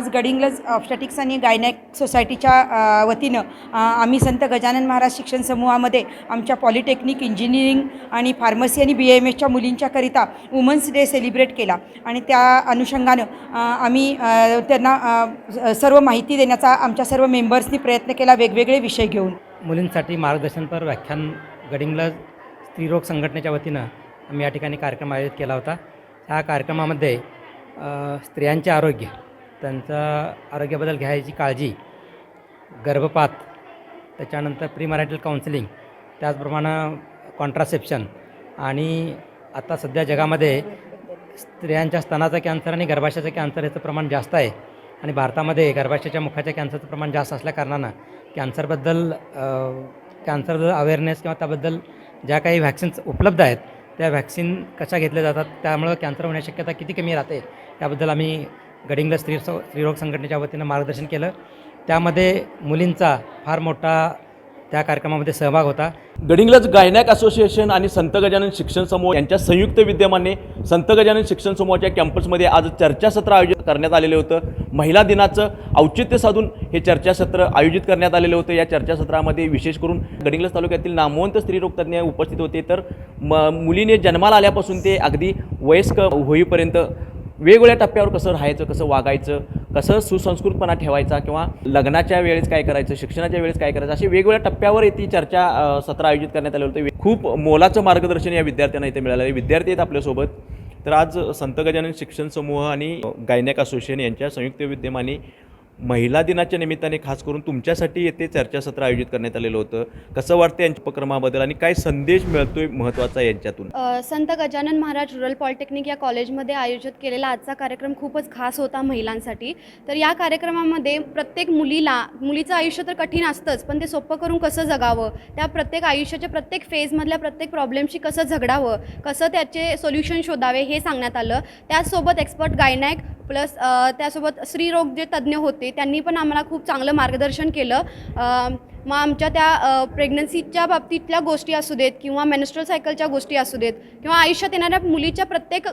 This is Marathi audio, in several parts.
आज गडिंग्लज ऑब्स्टॅटिक्स आणि गायनॅक सोसायटीच्या वतीनं आम्ही संत गजानन महाराज शिक्षण समूहामध्ये आमच्या पॉलिटेक्निक इंजिनिअरिंग आणि फार्मसी आणि बी एम एसच्या मुलींच्याकरिता वुमन्स डे सेलिब्रेट केला. आणि त्या अनुषंगानं आम्ही त्यांना सर्व माहिती देण्याचा आमच्या सर्व मेंबर्सनी प्रयत्न केला वेगवेगळे विषय घेऊन. मुलींसाठी मार्गदर्शनपर व्याख्यान गडिंग्लज स्त्रीरोग संघटनेच्या वतीनं आम्ही या ठिकाणी कार्यक्रम आयोजित केला होता. ह्या कार्यक्रमामध्ये स्त्रियांचे आरोग्य त्यांचा आरोग्याबद्दल घ्यायची काळजी गर्भपात त्याच्यानंतर प्री मॅरिटल काउन्सिलिंग त्याचप्रमाणे कॉन्ट्रासेप्शन आणि आता सध्या जगामध्ये स्त्रियांच्या स्तनाचा कॅन्सर आणि गर्भाशयाचं कॅन्सर याचं प्रमाण जास्त आहे. आणि भारतामध्ये गर्भाशयाच्या मुखाच्या कॅन्सरचं प्रमाण जास्त असल्याकारणानं कॅन्सरबद्दल कॅन्सर अवेअरनेस किंवा त्याबद्दल ज्या काही व्हॅक्सिन्स उपलब्ध आहेत त्या व्हॅक्सिन कशा घेतल्या जातात त्यामुळं कॅन्सर होण्याची शक्यता किती कमी राहते त्याबद्दल आम्ही गडिंगला स्त्री स्त्रीरोग संघटनेच्या वतीनं मार्गदर्शन केलं. त्यामध्ये मुलींचा फार मोठा त्या कार्यक्रमामध्ये सहभाग होता. गडिंगलज गायनॅक असोसिएशन आणि संत गजानन शिक्षण समूह यांच्या संयुक्त विद्यमाने संत गजानन शिक्षण समूहाच्या कॅम्पसमध्ये आज चर्चासत्र आयोजित करण्यात आलेलं होतं. महिला दिनाचं औचित्य साधून हे चर्चासत्र आयोजित करण्यात आलेलं होतं. या चर्चासत्रामध्ये विशेष करून गडिंगलज तालुक्यातील नामवंत स्त्रीरोगतज्ञ उपस्थित होते. तर म मुलीने जन्माला आल्यापासून ते अगदी वयस्क होईपर्यंत वेगवेगळ्या टप्प्यावर कसं राहायचं कसं वागायचं कसं सुसंस्कृतपणा ठेवायचा किंवा लग्नाच्या वेळेस काय करायचं शिक्षणाच्या वेळेस काय करायचं अशी वेगवेगळ्या टप्प्यावर ती चर्चा सत्र आयोजित करण्यात आले होते. खूप मोलाचं मार्गदर्शन या विद्यार्थ्यांना इथे मिळालं आहे. विद्यार्थी आहेत आपल्यासोबत. तर आज संत गजानन शिक्षण समूह आणि गायनॅक असोसिएशन यांच्या संयुक्त विद्यमाने महिला दिनाच्या निमित्ताने खास करून तुमच्यासाठी येथे चर्चासत्र आयोजित करण्यात आलेलं होतं. कसं वाटतं यांच्या उपक्रमाबद्दल आणि काय संदेश मिळतोय महत्त्वाचा यांच्यातून? संत गजानन महाराज रुरल पॉलिटेक्निक या कॉलेजमध्ये आयोजित केलेला आजचा कार्यक्रम खूपच खास होता महिलांसाठी. तर या कार्यक्रमामध्ये प्रत्येक मुलीला मुलीचं आयुष्य तर कठीण असतंच पण ते सोपं करून कसं जगावं? त्या प्रत्येक आयुष्याच्या प्रत्येक फेजमधल्या प्रत्येक प्रॉब्लेमशी कसं झगडावं? कसं त्याचे सोल्युशन शोधावे हे सांगण्यात आलं. त्याचसोबत एक्सपर्ट गायनॅक प्लस त्यासोबत स्त्रीरोग जे तज्ज्ञ होते त्यांनी पण आम्हाला खूप चांगलं मार्गदर्शन केलं. मग आमच्या त्या प्रेग्नन्सीच्या बाबतीतल्या गोष्टी असू देत किंवा मेनस्ट्रल सायकलच्या गोष्टी असू देत किंवा आयुष्यात येणाऱ्या मुलीच्या प्रत्येक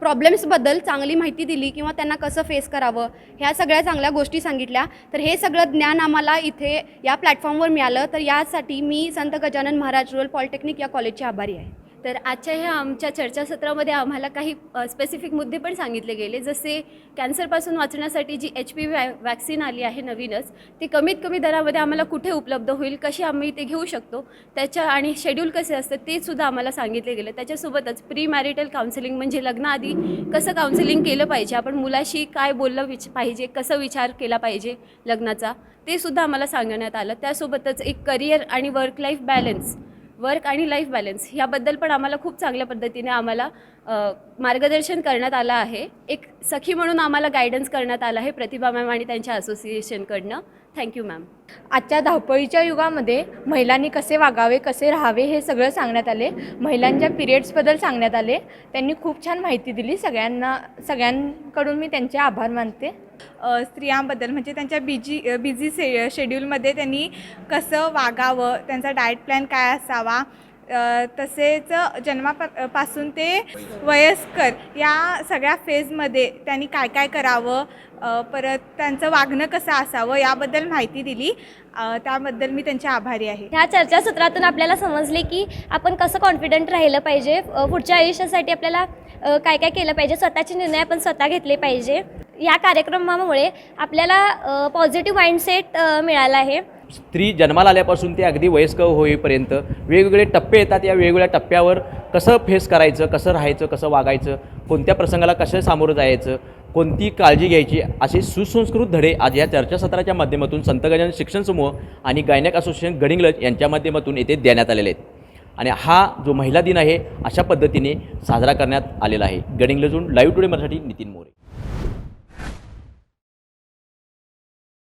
प्रॉब्लेम्सबद्दल चांगली माहिती दिली किंवा त्यांना कसं फेस करावं ह्या सगळ्या चांगल्या गोष्टी सांगितल्या. तर हे सगळं ज्ञान आम्हाला इथे या प्लॅटफॉर्मवर मिळालं. तर यासाठी मी संत गजानन महाराज रुरल पॉलिटेक्निक या कॉलेजची आभारी आहे. तर आजच्या ह्या आमच्या चर्चासत्रामध्ये आम्हाला काही स्पेसिफिक मुद्दे पण सांगितले गेले. जसे कॅन्सरपासून वाचण्यासाठी जी एच पी व्हॅ वॅक्सिन आली आहे नवीनच ती कमीत कमी दरामध्ये आम्हाला कुठे उपलब्ध होईल कशी आम्ही ते घेऊ शकतो त्याच्या आणि शेड्यूल कसे असतं ते सुद्धा आम्हाला सांगितले गेले. त्याच्यासोबतच प्री मॅरिटल काउन्सिलिंग म्हणजे लग्नाआधी कसं काउन्सिलिंग केलं पाहिजे आपण मुलाशी काय बोललं विच पाहिजे कसं विचार केला पाहिजे लग्नाचा ते सुद्धा आम्हाला सांगण्यात आलं. त्यासोबतच एक करिअर आणि वर्क लाईफ बॅलन्स वर्क आणि लाईफ बॅलन्स ह्याबद्दल पण आम्हाला खूप चांगल्या पद्धतीने आम्हाला मार्गदर्शन करण्यात आलं आहे. एक सखी म्हणून आम्हाला गायडन्स करण्यात आलं आहे प्रतिभा मॅम आणि त्यांच्या असोसिएशनकडनं थँक्यू मॅम आजच्या धावपळीच्या युगामध्ये महिलांनी कसे वागावे कसे राहावे हे सगळं सांगण्यात आले. महिलांच्या पिरियड्सबद्दल सांगण्यात आले. त्यांनी खूप छान माहिती दिली. सगळ्यांना सगळ्यांकडून मी त्यांचे आभार मानते. स्त्रियांबद्दल म्हणजे त्यांच्या बिजी बिझी से शेड्यूलमध्ये त्यांनी कसं वागावं त्यांचा डाएट प्लॅन काय असावा तसेच जन्मापासून ते वयस्कर या सगळ्या फेजमध्ये त्यांनी काय काय करावं परत त्यांचं वागणं कसं असावं याबद्दल माहिती दिली. त्याबद्दल मी त्यांचे आभारी आहे. ह्या चर्चासत्रातून आपल्याला समजले की आपण कसं कॉन्फिडंट राहिलं पाहिजे पुढच्या आयुष्यासाठी आपल्याला काय काय केलं पाहिजे स्वतःचे निर्णय आपण स्वतः घेतले पाहिजे. या कार्यक्रमामुळे आपल्याला पॉझिटिव्ह माइंडसेट मिळाला आहे. स्त्री जन्माला आल्यापासून ते अगदी वयस्क होईपर्यंत वेगवेगळे टप्पे येतात. या वेगवेगळ्या टप्प्यावर कसं फेस करायचं कसं राहायचं कसं वागायचं कोणत्या प्रसंगाला कसं सामोरं जायचं कोणती काळजी घ्यायची असे सुसंस्कृत धडे आज या चर्चासत्राच्या माध्यमातून संत गजानन शिक्षण समूह आणि गायनक असोसिएशन गडिंगलज यांच्या माध्यमातून येथे देण्यात आलेले आहेत. आणि हा जो महिला दिन आहे अशा पद्धतीने साजरा करण्यात आलेला आहे. गडिंगलजून लाईव्ह टुडे मराठी नितीन मोरे.